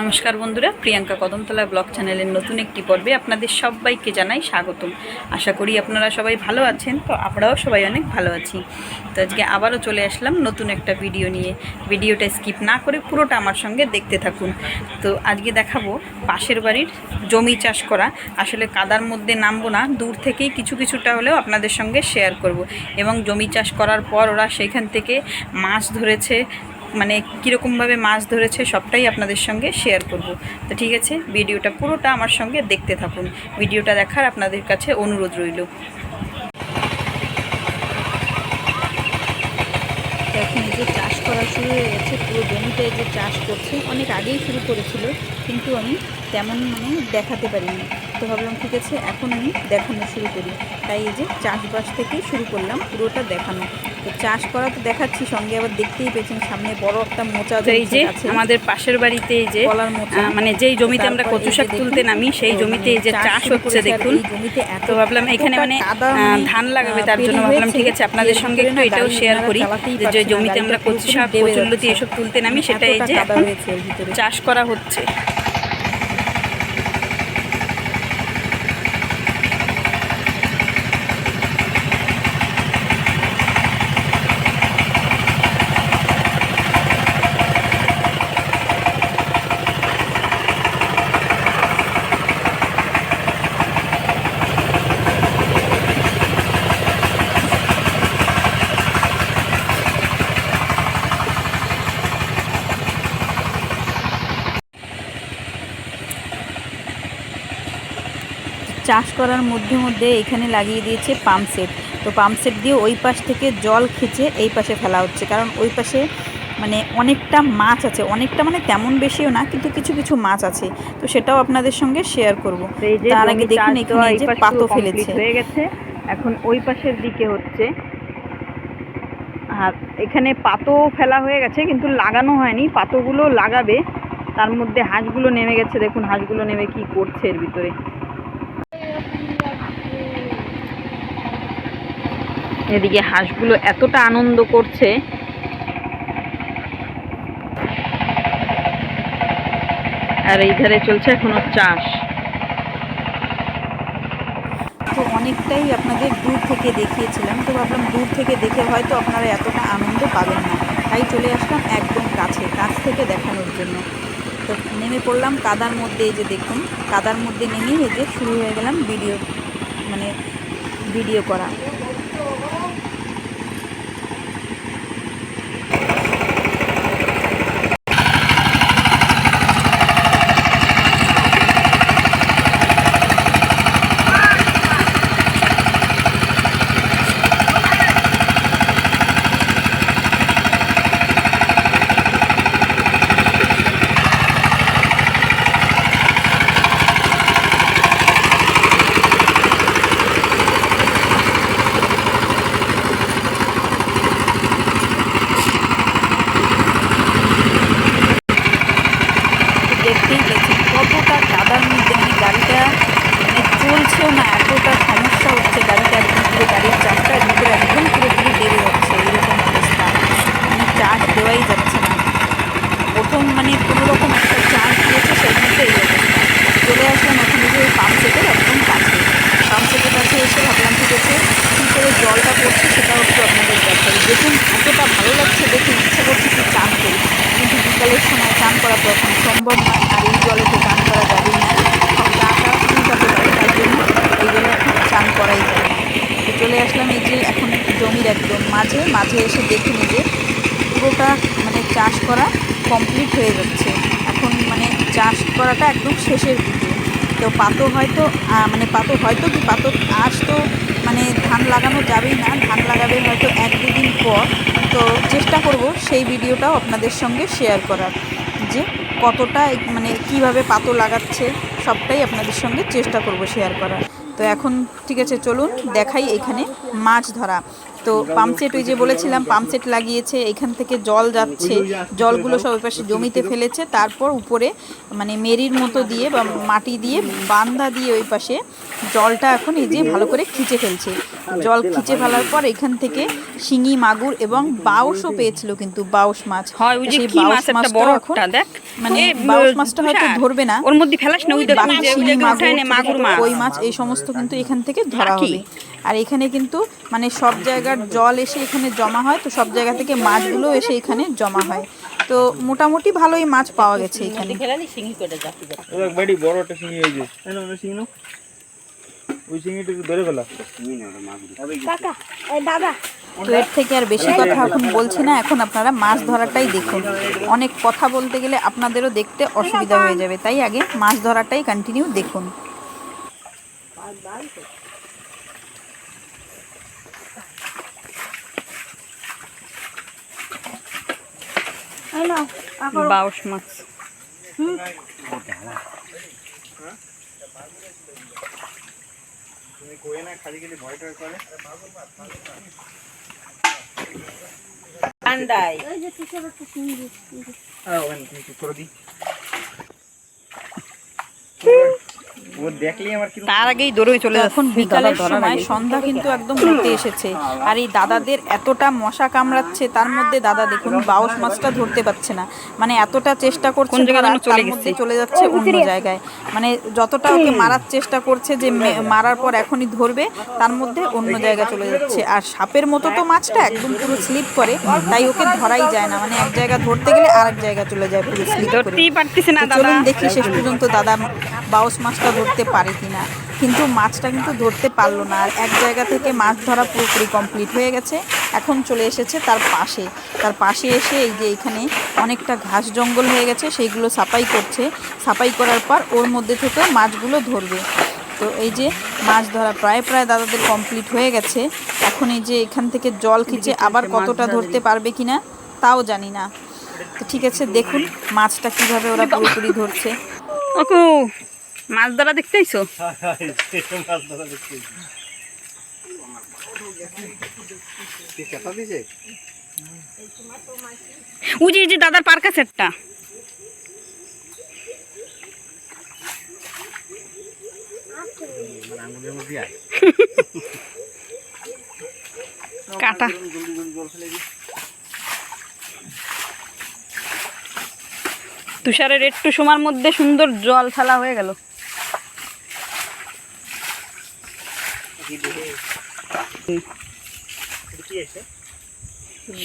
নমস্কার বন্ধুরা, প্রিয়াঙ্কা কদমতলা ব্লগ চ্যানেলের নতুন একটি পর্বে আপনাদের সবাইকে জানাই স্বাগতম। আশা করি আপনারা সবাই ভালো আছেন, তো আমরাও সবাই অনেক ভালো আছি। তো আজকে আবারও চলে আসলাম নতুন একটা ভিডিও নিয়ে। ভিডিওটা স্কিপ না করে পুরোটা আমার সঙ্গে দেখতে থাকুন। তো আজকে দেখাবো পাশের বাড়ির জমি চাষ করা। আসলে কাদার মধ্যে নামবো না, দূর থেকেই কিছু কিছুটা হলেও আপনাদের সঙ্গে শেয়ার করব। এবং জমি চাষ করার পর ওরা সেখান থেকে মাছ ধরেছে মানে কীরকমভাবে মাছ ধরেছে সবটাই আপনাদের সঙ্গে শেয়ার করব। তো ঠিক আছে, ভিডিওটা পুরোটা আমার সঙ্গে দেখতে থাকুন। ভিডিওটা দেখার আপনাদের কাছে অনুরোধ রইল। এখন যে চাষ করা শুরু হয়ে গেছে, পুরো জমিতে যে চাষ করছে, অনেক আগেই শুরু করেছিল, কিন্তু আমি তেমন মানে দেখাতে পারিনি। তো ভাবলাম ঠিক আছে এখন আমি দেখানো শুরু করি। তাই এই যে চাষবাস থেকেই শুরু করলাম পুরোটা দেখানো। তো চাষ করা তো দেখাচ্ছি সঙ্গে আবার দেখতেই পেয়েছেন সামনে বড় একটা মোচা এই যে আমাদের পাশের বাড়িতে এই যে মানে যেই জমিতে আমরা কচু শাক তুলতে নামি সেই জমিতে এই যে চাষ হচ্ছে দেখুন। তো ভাবলাম এখানে মানে মানে, ধান লাগাবে তার জন্য ভাবলাম ঠিক আছে আপনাদের সঙ্গে একটু এটাও শেয়ার করি। যে জমিতে আমরা কচু শাক যাচ্ছে। এসব তুলতে নামি সেটা এই যে। চাষ করা হচ্ছে। চাষ করার মধ্যে মধ্যে এখানে লাগিয়ে দিয়েছে পাম্প সেট। তো পাম্প সেট দিয়ে ওই পাশ থেকে জল খিচে এই পাশে ফেলা হচ্ছে। কারণ ওই পাশে মানে অনেকটা মাছ আছে। অনেকটা মানে তেমন বেশিও না কিন্তু কিছু কিছু মাছ আছে। তো সেটাও আপনাদের সঙ্গে শেয়ার করব। তার আগে দেখুন এখানে যে পাতো ফেলেছে। হয়ে গেছে। এখন ওই পাশের দিকে হচ্ছে। আর এখানে পাতো ফেলা হয়ে গেছে কিন্তু লাগানো হয়নি। পাতোগুলো লাগাবে। তার মধ্যে হাঁসগুলো নেমে গেছে। দেখুন হাঁসগুলো নেমে কি করছে এর ভিতরে। এদিকে হাঁসগুলো এতটা আনন্দ করছে। আর এই ধারে চলছে এখনও চাষ। তো অনেকটাই আপনাদের দূর থেকে দেখিয়েছিলাম, তো ভাবলাম দূর থেকে দেখে হয়তো আপনারা এতটা আনন্দ পাবেন না। তাই চলে আসলাম একদম কাছে, কাছ থেকে দেখানোর জন্য। তো নেমে পড়লাম কাদার মধ্যে এই যে দেখুন, কাদার মধ্যে নেমেই এই যে শুরু হয়ে গেলাম ভিডিও মানে ভিডিও করা। দেখতেই কতটা কাদার মধ্যে গাড়িটা? মানে চলছেও না, এতটা সমস্যা হচ্ছে গাড়িটা পুরো গাড়ির চাষটা ভিতরে একদম পুরোপুরি বেড়ে যাচ্ছে এরকম অবস্থা মানে চার্জ দেওয়াই যাচ্ছে না প্রথম মানে কোনো রকম একটা চার্জ দিয়েছে সেই মধ্যে এই অবস্থা চলে আসলাম ওখানে যে পাম্প সেটের একদম কাছে পাম্প সেটের কাছে এসে ভাবলাম ঠিক আছে কী করে জলটা পড়ছে সেটাও একটু আপনাদের দেখাই দেখুন এতটা ভালো লাগছে দেখে ইচ্ছা করছে কি চান করি কিন্তু বিকালের সময় চান করা তো এখন সম্ভব নয় আর এই জলে তো চান করা যাবেই না সব গা টা চুলকাতে পারে তাই জন্য এই জলে এখন যায় তো চলে আসলাম এই যে এখন জমির একদম মাঝে মাঝে এসে দেখে যে পুরোটা মানে চাষ করা কমপ্লিট হয়ে যাচ্ছে। এখন মানে চাষ করাটা একদম শেষের দিকে। তো পাতো হয়তো মানে পাতো হয়তো কি পাতো আজ তো মানে ধান লাগানো যাবেই না, ধান লাগাবে হয়তো এক দুদিন পর। তো চেষ্টা করব সেই ভিডিওটাও আপনাদের সঙ্গে শেয়ার করার যে কতটা মানে কীভাবে পাতো লাগাচ্ছে, সবটাই আপনাদের সঙ্গে চেষ্টা করব শেয়ার করার। তো এখন ঠিক আছে, চলুন দেখাই এখানে মাছ ধরা। তো পাম্পসেট ওই যে বলেছিলাম, পাম্পসেট লাগিয়েছে, এখান থেকে জল যাচ্ছে, জলগুলো সব পাশে জমিতে ফেলেছে, তারপর উপরে মানে মেরির মতো দিয়ে বা মাটি দিয়ে, বান্দা দিয়ে ওই পাশে জলটা এখন এই যে ভালো করে খিচে ফেলছে। জল খিচে ফেলার পর এখান থেকে শিঙি মাগুর এবং বাউসও পেয়েছিল কিন্তু বাউস মাছ। হয় ওই যে কি মাছ একটা বড় একটা দেখ মানে বাউস মাছটা হয়তো ধরবে না। ওর মধ্যে ফেলাস না ওই দেখ ওই যে- ওই শিঙি মাগুর মাছ কই মাছ। এই সমস্ত কিন্তু এখান থেকে ধরা হবে। আর এখানে কিন্তু মানে সব জায়গার জল এসে এখানে জমা হয় তো সব জায়গা থেকে মাছগুলো এসে এখানে জমা হয়। তো মোটামুটি ভালোই মাছ পাওয়া গেছে এখানে। ওই একটু ধরে ফেলা। তো এর থেকে আর বেশি কথা এখন বলছি না এখন আপনারা মাছ ধরাটাই দেখুন। অনেক কথা বলতে গেলে আপনাদেরও দেখতে অসুবিধা হয়ে যাবে। তাই আগে মাছ ধরাটাই কন্টিনিউ দেখুন। বাউস মাছ। তুমি কয়ে না খালি খালি ভয় টয় করে। আর ওখানে তুমি চুপ করে দি ও দেখলেই আমার কি তার আগেই দৌড়ে চলে এখন বিকালের সময় সন্ধ্যা কিন্তু একদম হতে এসেছে। আর এই দাদাদের এতটা মশা কামড়াচ্ছে তার মধ্যে দাদা দেখুন বাউস মাছটা ধরতে পারছে না। মানে এতটা চেষ্টা করছে কোন জায়গায় ধরার, যেন চলে তার মধ্যে চলে যাচ্ছে অন্য জায়গায়। মানে যতটা ওকে মারার চেষ্টা করছে যে মারার পর এখনই ধরবে তার মধ্যে অন্য জায়গায় চলে যাচ্ছে। আর সাপের মতো তো মাছটা একদম পুরো স্লিপ করে তাই ওকে ধরাই যায় না। মানে এক জায়গা ধরতে গেলে আরেক জায়গায় চলে যায় পুরো স্লিপ করে। ধরতেই পারতেছে না দাদা। দেখি শেষ পর্যন্ত দাদা বাউস মাছটা ধরতে পারে কিনা। কিন্তু মাছটা কিন্তু ধরতে পারল না। আর এক জায়গা থেকে মাছ ধরা পুরোপুরি কমপ্লিট হয়ে গেছে। এখন চলে এসেছে তার পাশে। তার পাশে এসে এই যে এখানে অনেকটা ঘাস জঙ্গল হয়ে গেছে, সেইগুলো সাফাই করছে। সাফাই করার পর ওর মধ্যে থেকে মাছগুলো ধরবে। তো এই যে মাছ ধরা প্রায় প্রায় দাদাদের কমপ্লিট হয়ে গেছে। এখন এই যে এখান থেকে জল খিচে আবার কতটা ধরতে পারবে কিনা, তাও জানি না। তো ঠিক আছে, দেখুন মাছটা কীভাবে ওরা পুরোপুরি ধরছে। মাছ ধরা দেখতে আইছো ওই যে দাদার পার্ক আছে একটা কাটা। তুষারের একটু সময়ের মধ্যে সুন্দর জল ফেলা হয়ে গেল কি আছে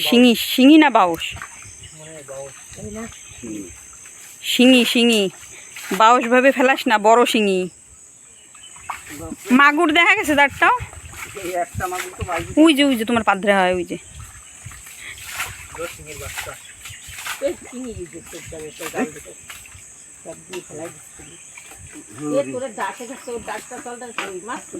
শিঙি শিঙি না বাউস শিঙি শিঙি। বাউস ভাবে ফেলাস না, বড় শিঙি। মাগুর দেখা গেছে তারটাও? ওই যে ওই যে, তোমার পাদ্রে হয়, ওই যে। আমার সারা গায়ে কামড়াচ্ছে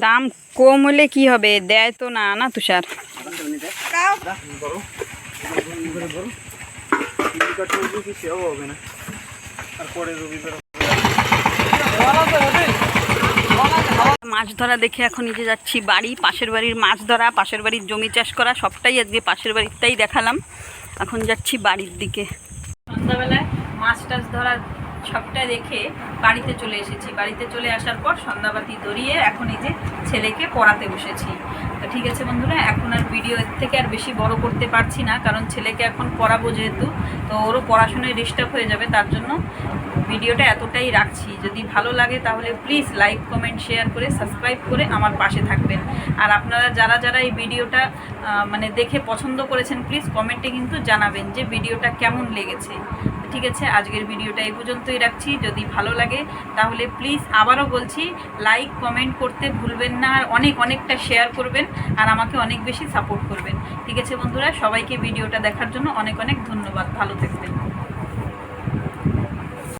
দাম কম হলে কি হবে? দেয় তো না না তুষার? মাছ ধরা দেখে এখন নিজে যাচ্ছি বাড়ি পাশের বাড়ির মাছ ধরা পাশের বাড়ির জমি চাষ করা সবটাই আজকে পাশের বাড়িরটাই দেখালাম। এখন যাচ্ছি বাড়ির দিকে। সন্ধ্যাবেলায় মাছ টাছ ধরার সবটা দেখে বাড়িতে চলে এসেছি। বাড়িতে চলে আসার পর সন্ধ্যাবাতি ধরিয়ে এখন এই যে ছেলেকে পড়াতে বসেছি। তো ঠিক আছে বন্ধুরা, এখন আর ভিডিও এর থেকে আর বেশি বড় করতে পারছি না, কারণ ছেলেকে এখন পড়াবো যেহেতু, তো ওরও পড়াশোনায় ডিস্টার্ব হয়ে যাবে, তার জন্য ভিডিওটা এতটাই রাখছি। যদি ভালো লাগে তাহলে প্লিজ লাইক কমেন্ট শেয়ার করে সাবস্ক্রাইব করে আমার পাশে থাকবেন। আর আপনারা যারা যারা এই ভিডিওটা মানে দেখে পছন্দ করেছেন প্লিজ কমেন্টে কিন্তু জানাবেন যে ভিডিওটা কেমন লেগেছে। ঠিক আছে, আজকের ভিডিওটা এই পর্যন্তই রাখছি। যদি ভালো লাগে, তাহলে প্লিজ আবারও বলছি লাইক কমেন্ট করতে ভুলবেন না, আর অনেক, অনেকটা শেয়ার করবেন, আর আমাকে অনেক বেশি সাপোর্ট করবেন। ঠিক আছে বন্ধুরা, সবাইকে ভিডিওটা দেখার জন্য অনেক অনেক ধন্যবাদ। ভালো থাকবেন।